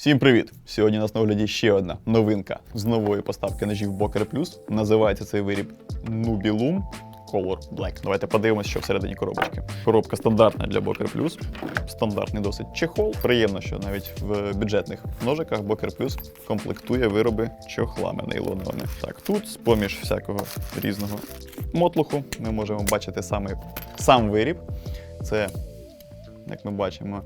Всім привіт! Сьогодні у нас на огляді ще одна новинка з нової поставки ножів Boker Plus. Називається цей виріб Nubilum Color Black. Давайте подивимося, що всередині коробочки. Коробка стандартна для Boker Plus. Стандартний досить чехол. Приємно, що навіть в бюджетних ножиках Boker Plus комплектує вироби чохлами нейлоновими. Так, тут з-поміж всякого різного мотлуху ми можемо бачити саме сам виріб. Це, як ми бачимо,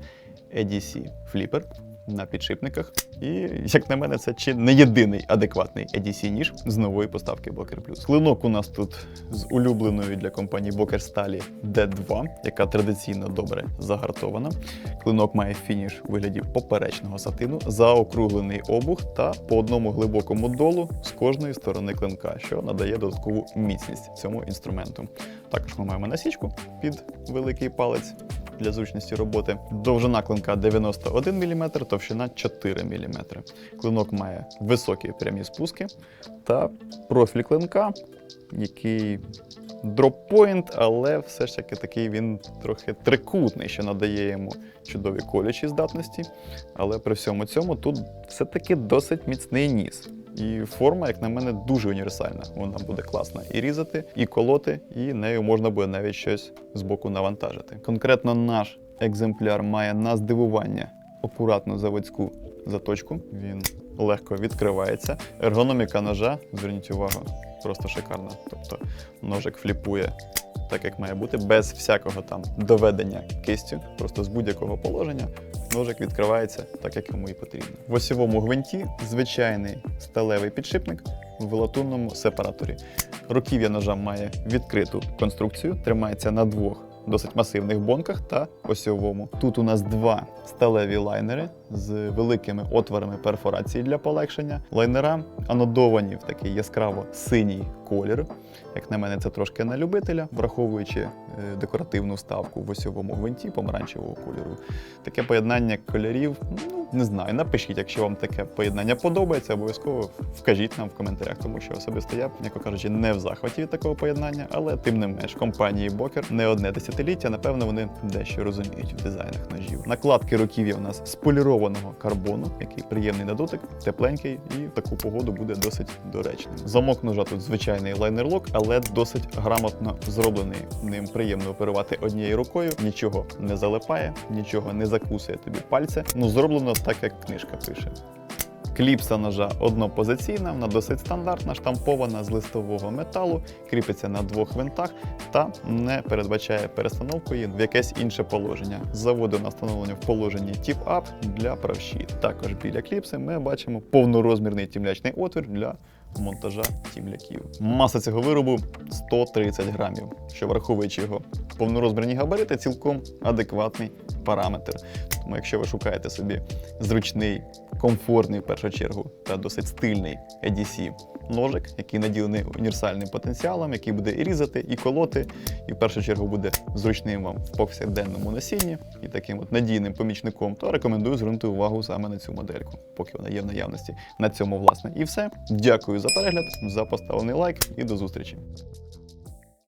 EDC Flipper на підшипниках. І, як на мене, це чи не єдиний адекватний EDC ніж з нової поставки Boker Plus. Клинок у нас тут з улюбленої для компанії Boker сталі D2, яка традиційно добре загартована. Клинок має фініш у вигляді поперечного сатину, заокруглений обух та по одному глибокому долу з кожної сторони клинка, що надає додаткову міцність цьому інструменту. Також ми маємо насічку під великий палець для зручності роботи. Довжина клинка 91 мм, товщина 4 мм. Клинок має високі прямі спуски та профіль клинка, який дроппойнт, але все ж таки такий він трохи трикутний, що надає йому чудові колючі здатності. Але при всьому цьому тут все-таки досить міцний ніс. І форма, як на мене, дуже універсальна. Вона буде класна і різати, і колоти, і нею можна буде навіть щось з боку навантажити. Конкретно наш екземпляр має на здивування акуратну заводську заточку. Він легко відкривається. Ергономіка ножа, зверніть увагу, просто шикарна. Тобто ножик фліпує так, як має бути, без всякого там доведення кистю, просто з будь-якого положення. Ножик відкривається так, як йому і потрібно. В осьовому гвинті звичайний сталевий підшипник в латунному сепараторі. Руків'я ножа має відкриту конструкцію, тримається на двох досить масивних бонках та осьовому. Тут у нас два сталеві лайнери з великими отворами перфорації для полегшення. Лайнера анодовані в такий яскраво синій колір. Як на мене, це трошки на любителя, враховуючи е, декоративну вставку в осьовому гвинті помаранчевого кольору. Таке поєднання кольорів, ну не знаю. Напишіть, якщо вам таке поєднання подобається, обов'язково вкажіть нам в коментарях, тому що особисто я, м'яко кажучи, не в захваті від такого поєднання, але тим не менш, компанії Бокер не одне десятиліття, напевно, вони дещо розуміють в дизайнах ножів. Накладки руків'я у нас з полірованого карбону, який приємний на дотик, тепленький і в таку погоду буде досить доречним. Замок ножа тут звичайний лайнерлок, але досить грамотно зроблений. Ним приємно оперувати однією рукою, нічого не залипає, нічого не закусує тобі пальця. Ну зроблено так, як книжка пише. Кліпса ножа однопозиційна, вона досить стандартна, штампована з листового металу, кріпиться на двох винтах та не передбачає перестановку її в якесь інше положення. З заводу встановлення в положенні тіп-ап для правші. Також біля кліпси ми бачимо повнорозмірний тімлячний отвір для монтажа тімляків. Маса цього виробу 130 грамів, що враховуючи його повнорозмірні габарити, цілком адекватний параметр. Тому, якщо ви шукаєте собі зручний, комфортний в першу чергу та досить стильний EDC ножик, який наділений універсальним потенціалом, який буде і різати, і колоти, і в першу чергу буде зручним вам в повсякденному носінні і таким от надійним помічником, то рекомендую звернути увагу саме на цю модельку, поки вона є в наявності. На цьому, власне, і все. Дякую за перегляд, за поставлений лайк і до зустрічі.